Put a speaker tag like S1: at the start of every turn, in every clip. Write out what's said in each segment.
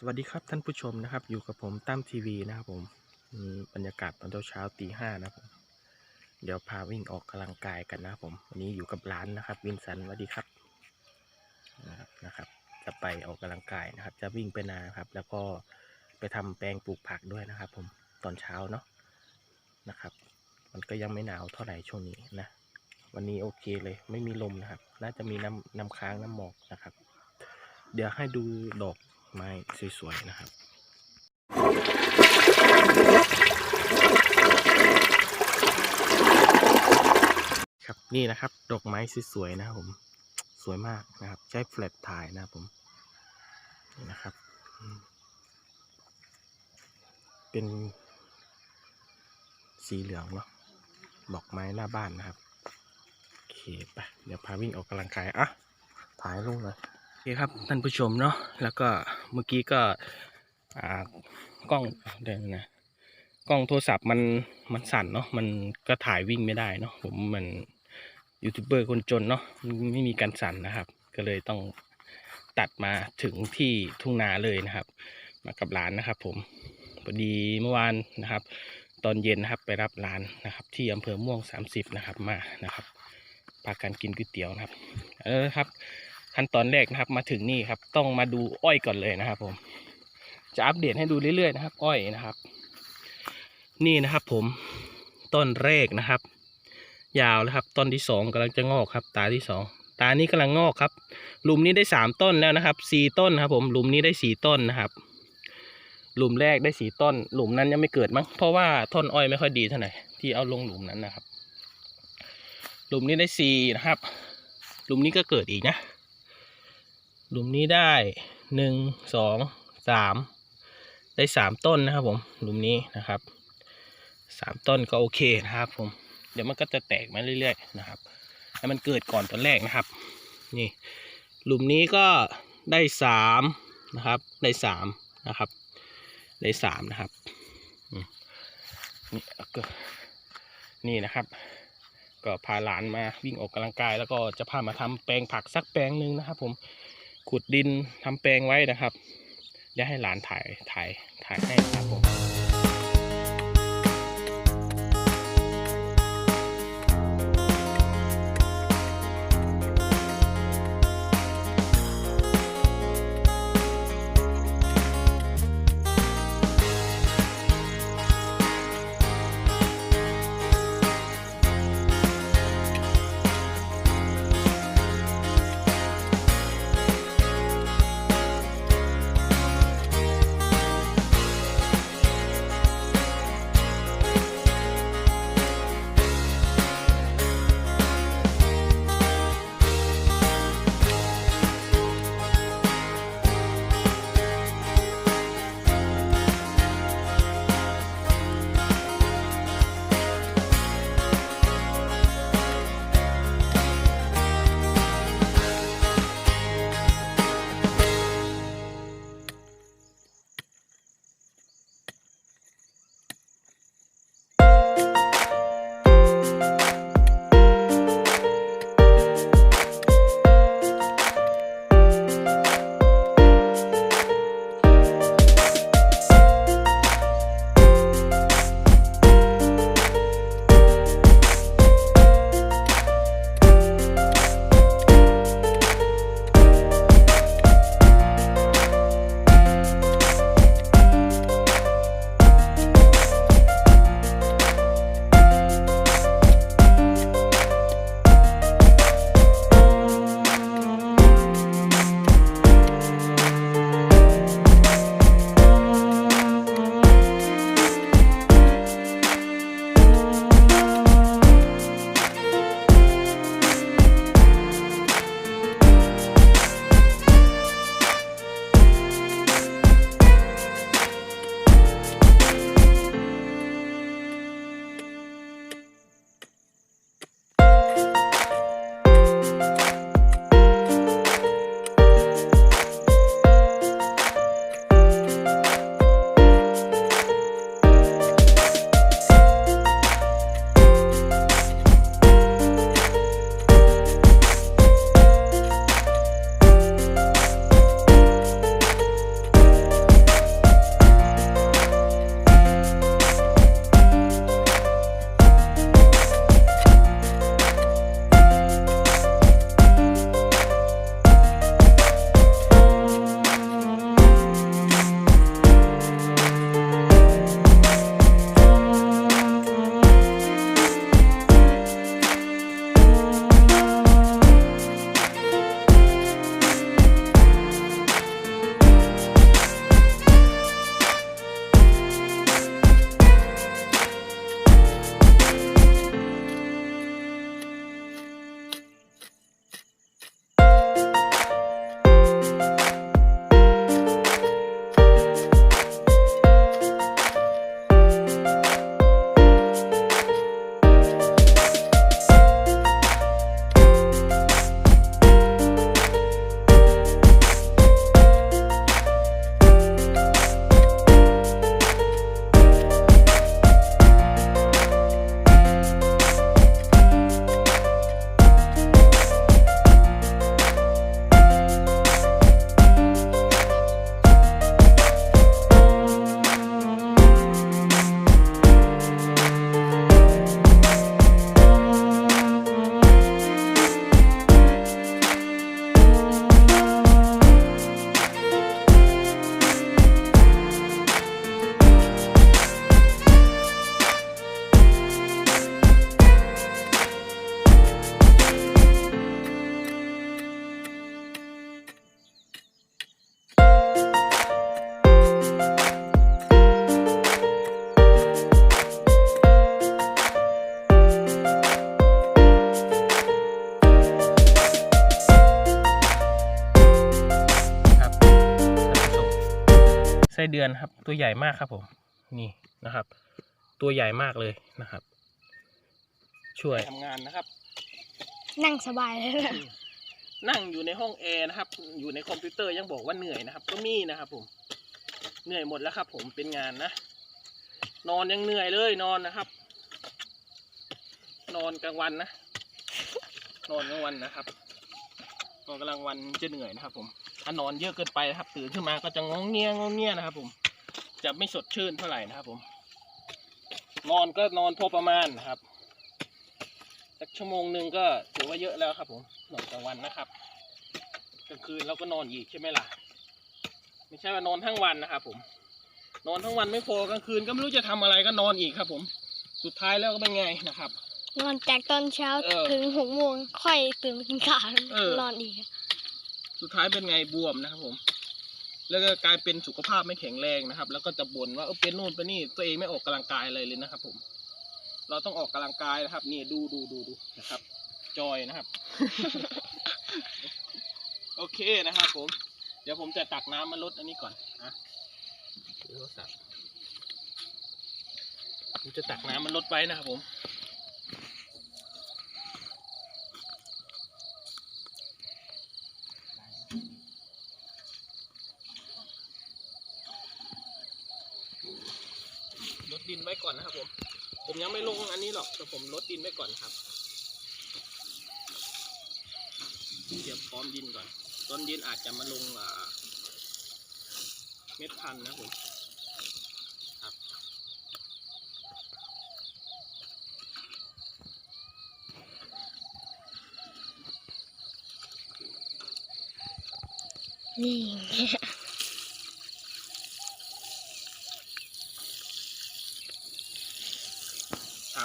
S1: สวัสดีครับท่านผู้ชมนะครับ อยู่กับผมตั้มทีวีนะครับผมนี่บรรยากาศตอนเช้าตีห้านะครับผมเดี๋ยวพาวิ่งออกกำลังกายกันนะครับผมวันนี้อยู่กับร้านนะครับ วินสันสวัสดีครับนะครับนะครับ จะไปออกกำลังกายนะครับ จะวิ่งไปนาครับ แล้วก็ไปทำแปลงปลูกผักด้วยนะครับ ผมตอนเช้าเนาะนะครับ มันก็ยังไม่หนาวเท่าไหร่ช่วงนี้นะ วันนี้โอเคเลย ไม่มีลมนะครับ น่าจะมีน้ำน้ำค้างน้ำหมอกนะครับ เดี๋ยวให้ดูดอก ไม้สวยๆนะครับครับนี่นะครับ ดอกไม้สวยๆนะครับผมสวยมากนะครับ ใช้แฟลชถ่ายนะครับผมนี่นะครับ เป็นสีเหลืองเนาะดอกไม้หน้าบ้านนะครับโอเคไปเดี๋ยวพาวิ่งออกกำลังกายอะถ่ายลงเลย อเคครับท่านผู้ชมเนาะแล้วก็เมื่อกี้ก็อ่ากล้องเดินนะกล้องโทรศัพท์มันมันสั่นเนาะมันก็ถ่ายวิ่งไม่ได้เนาะผมมันยูทูบเบอร์คนจนเนาะไม่มีการสั่นนะครับ ก็เลยต้องตัดมาถึงที่ทุ่งนาเลยนะครับ มากับหลานนะครับผมพอดีเมื่อวานนะครับ ตอนเย็นนะครับไปรับหลานนะครับ ที่อำเภอม่วง 30 นะครับมานะครับพากันกินก๋วยเตี๋ยวนะครับ เออครับ ขั้นตอนแรกนะครับ มาถึงนี่ครับ ต้องมาดูอ้อยก่อนเลยนะครับผม จะอัปเดตให้ดูเรื่อยๆนะครับ อ้อยนะครับ นี่นะครับ ผมต้นแรกนะครับ ยาวแล้วครับ ต้นที่สองกำลังจะงอกครับ ตาที่สองตานี้กำลังงอกครับ หลุมนี้ได้สามต้นแล้วนะครับสี่ต้นครับ ผมหลุมนี้ได้สี่ต้นนะครับ หลุมแรกได้สี่ต้น หลุมนั้นยังไม่เกิดมั้งเพราะว่าต้นอ้อยไม่ค่อยดีเท่าไหร่ที่เอาลงหลุมนั้นนะครับ หลุมนี้ได้สี่นะครับ หลุมนี้ก็เกิดอีกนะ หลุมนี้ได้หนึ่งสองสามได้สามต้นนะครับผมหลุมนี้นะครับสามต้นก็โอเคนะครับผมเดี๋ยวมันก็จะแตกมาเรื่อยๆนะครับให้มันเกิดก่อนตอนแรกนะครับ นี่หลุมนี้ก็ได้สามนะครับได้สามนะครับได้สามนะครับนี่ก็นี่นะครับ ก็พาหลานมาวิ่งออกกำลังกาย แล้วก็จะพามาทำแปลงผักสักแปลงหนึ่งนะครับผม ขุดดินทำแปลงไว้นะครับ อย่าให้หลานถ่ายถ่ายถ่ายให้นะครับผม เดือนครับ ตัวใหญ่มากครับผมนี่นะครับ ตัวใหญ่มากเลยนะครับ ช่วยทำงานนะครับ
S2: นั่งสบายเลยนะ
S1: นั่งอยู่ในห้องแอร์นะครับ อยู่ในคอมพิวเตอร์ยังบอกว่าเหนื่อยนะครับ ก็มีนะครับผมเหนื่อยหมดแล้วครับ ผมเป็นงานนะนอนยังเหนื่อยเลยนอนนะครับ นอนกลางวันนะนอนกลางวันนะครับนอนกลางวันจะเหนื่อยนะครับ ผม ถ้านอนเยอะเกินไปนะครับตื่นขึ้นมาก็จะงองเงียงองเงียนะครับ ผม จะไม่สดชื่นเท่าไหร่นะครับ ผม นอนก็นอนพอประมาณนะครับสักชั่วโมงหนึ่งก็ถือว่าเยอะแล้วครับ ผมนอนกลางวันนะครับกลางคืนเราก็นอนอีกใช่ไหมล่ะ ไม่ใช่ว่านอนทั้งวันนะครับ ผม นอนทั้งวันไม่พอกลางคืนก็ไม่รู้จะทำอะไรก็นอนอีกครับ ผม สุดท้ายแล้วก็เป็นไงนะครับ
S2: นอนจากตอนเช้า
S1: เออ
S2: ถึงหกโมงค่อยตื่นมากินข้าว
S1: เออ
S2: นอนอีก
S1: สุดท้ายเป็นไงบวมนะครับผม แล้วก็กลายเป็นสุขภาพไม่แข็งแรงนะครับ แล้วก็จะบ่นว่าเออเป็นนู่นเป็นนี่ตัวเองไม่ออกกำลังกายอะไรเลยนะครับ ผม เราต้องออกกำลังกายนะครับ นี่ดูดูดูดูนะครับ จอยนะครับ โอเคนะครับผม เดี๋ยวผมจะตักน้ำมาลดอันนี้ก่อนนะโทรศัพท์ผมจะตักน้ำมันลดไว้นะครับผม ดดินไว้ก่อนนะครับ ผม ผมยังไม่ลงอันนี้หรอกแต่ผมลดดินไว้ก่อนครับเตรียมพร้อมดินก่อนตอนเย็นอาจจะมาลงเม็ดพันนะผมครับ
S2: นี่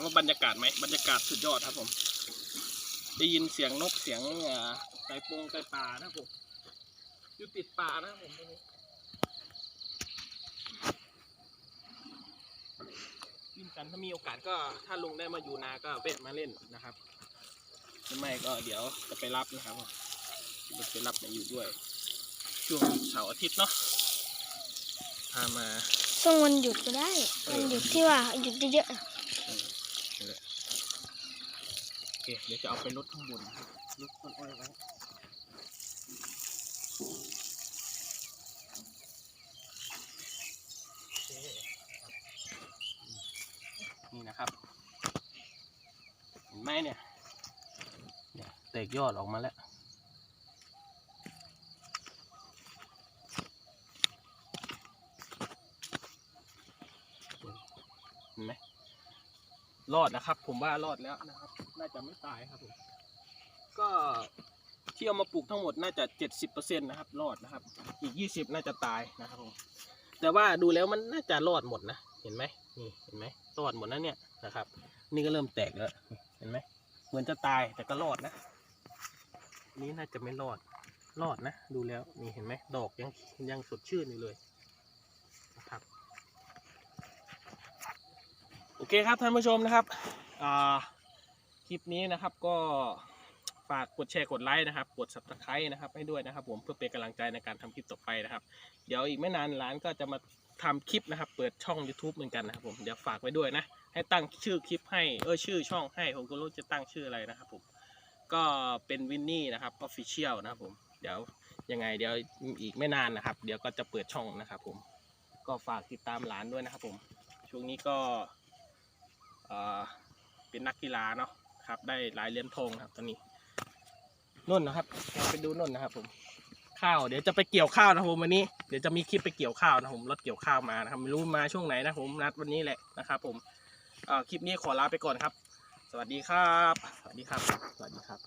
S2: า
S1: มว่าบรรยากาศไหมบรรยากาศสุดยอดครับผม ได้ยินเสียงนกเสียงไก่ปงไก่ป่านะผมอยู่ติดป่านะผมตรงนี้วิ่งกันถ้ามีโอกาสก็ถ้าลุงได้มาอยู่นาก็เวทมาเล่นนะครับไม่ก็เดี๋ยวจะไปรับนะครับผมจะไปรับมาอยู่ด้วย ช่วงเสาร์อาทิตย์เนาะพามา
S2: ช่วงวันหยุดก็ได้วันหยุดที่ว่าหยุดเยอะ
S1: นแหละโอ เคเดี๋ยวจะเอาไปลดข้างบนนะครับลดต้นอ้อยไว้นี่นะครับ เห็นไหมเนี่ยเนี่ยแตกยอดออกมาแล้ว เห็นไหม รอดนะครับ ผมว่ารอดแล้วนะครับ น่าจะไม่ตายครับผมก็ที่เอามาปลูกทั้งหมดน่าจะเจ็ดสิบเปอร์เซ็นต์นะครับ รอดนะครับ อีกยี่สิบน่าจะตายนะครับผมแต่ว่าดูแล้วมันน่าจะรอดหมดนะเห็นไหมนี่เห็นไหมรอดหมดนะเนี่ยนะครับ นี่ก็เริ่มแตกแล้วเห็นไหมเหมือนจะตายแต่ก็รอดนะ นี่น่าจะไม่รอดรอดนะ ดูแล้วนี่เห็นไหมดอกยังยังสดชื่นอยู่เลยนะครับ โอเคครับท่านผู้ชมนะครับคลิปนี้นะครับก็ฝากกดแชร์กดไลค์นะครับ กด subscribe นะครับให้ด้วยนะครับ ผมเพื่อเป็นกำลังใจในการทำคลิปต่อไปนะครับ เดี๋ยวอีกไม่นานร้านก็จะมาทำคลิปนะครับ เปิดช่อง YouTube เหมือนกันนะครับผมเดี๋ยวฝากไว้ด้วยนะ ให้ตั้งชื่อคลิปให้เออชื่อช่องให้ผมก็รู้จะตั้งชื่ออะไรนะครับผมก็เป็นวินนี่นะครับ Official นะครับผมเดี๋ยวยังไงเดี๋ยวอีกไม่นานนะครับ เดี๋ยวก็จะเปิดช่องนะครับผมก็ฝากติดตามร้านด้วยนะครับผมช่วงนี้ก็ เป็นนักกีฬาเนาะครับ ได้หลายเหรียญทองครับตอนนี้นุ่นนะครับไปดูนุ่นนะครับ ผมข้าวเดี๋ยวจะไปเกี่ยวข้าวนะผมวันนี้เดี๋ยวจะมีคลิปไปเกี่ยวข้าวนะผมรถเกี่ยวข้าวมานะครับไม่รู้มาช่วงไหนนะผมนัดวันนี้แหละนะครับ ผมคลิปนี้ขอลาไปก่อนครับ สวัสดีครับ สวัสดีครับ สวัสดีครับ